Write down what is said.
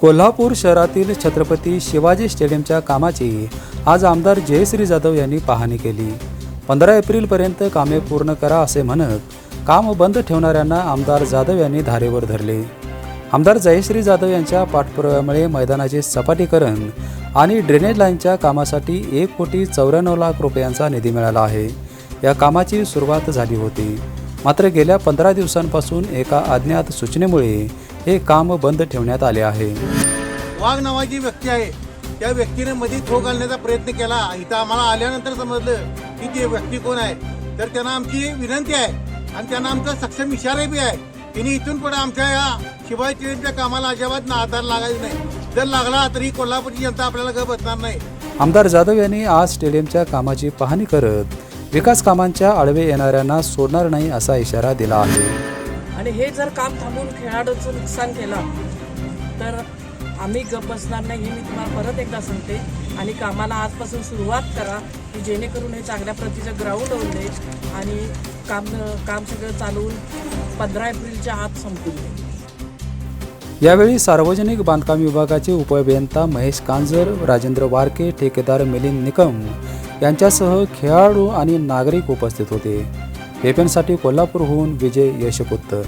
कोल्हापूर शहरातील छत्रपती शिवाजी स्टेडियमच्या कामाची आज आमदार जयश्री जाधव यांनी पाहणी केली. पंधरा एप्रिलपर्यंत कामे पूर्ण करा असे म्हणत काम बंद ठेवणाऱ्यांना आमदार जाधव यांनी धारेवर धरले. आमदार जयश्री जाधव यांच्या पाठपुराव्यामुळे मैदानाचे सपाटीकरण आणि ड्रेनेज लाईनच्या कामासाठी एक कोटी चौऱ्याण्णव लाख रुपयांचा निधी मिळाला आहे. या कामाची सुरुवात झाली होती. मात्र गेल्या पंधरा दिवसांपासून एका अज्ञात सूचनेमुळे हे काम बंद ठेवण्यात आले आहे. वाघ नावाची व्यक्ती आहे. त्या व्यक्तीने मध्ये थो घालण्याचा प्रयत्न केला. इथं आम्हाला आल्यानंतर समजलं की ती व्यक्ती कोण आहे. तर त्यांना आमची विनंती आहे. आणि त्यांना आमचा सक्षम इशारा बी आहे. तिने इथून पुढे आमच्या या शिवाय ट्रेनच्या कामाला अजिबात ना आधार लागायचा नाही. जर लागला तरी कोल्हापूरची जनता आपल्याला गप बसणार नाही. आमदार जाधव यांनी आज स्टेडियमच्या कामाची पाहणी करत विकास कामांच्या आडवे येणाऱ्यांना सोडणार नाही असा इशारा दिला आहे. आणि हे जर काम थांबवून खेळाडूचं नुकसान केलं तर आम्ही गप बसणार नाही हे मी तुम्हाला परत एकदा सांगते. आणि कामाला आजपासून सुरुवात करा की जेणेकरून हे चांगल्या प्रतीचं ग्राउंड होऊन दे आणि काम काम सगळं चालवून पंधरा एप्रिलच्या आत संपून दे यावेळी सार्वजनिक बांधकाम विभागाचे उपअभियंता महेश कांजर राजेंद्र वारके ठेकेदार मिलिंद निकम यांच्यासह खेळाडू आणि नागरिक उपस्थित होते. पेपनसाठी कोल्हापूरहून विजय यशपुत्तर.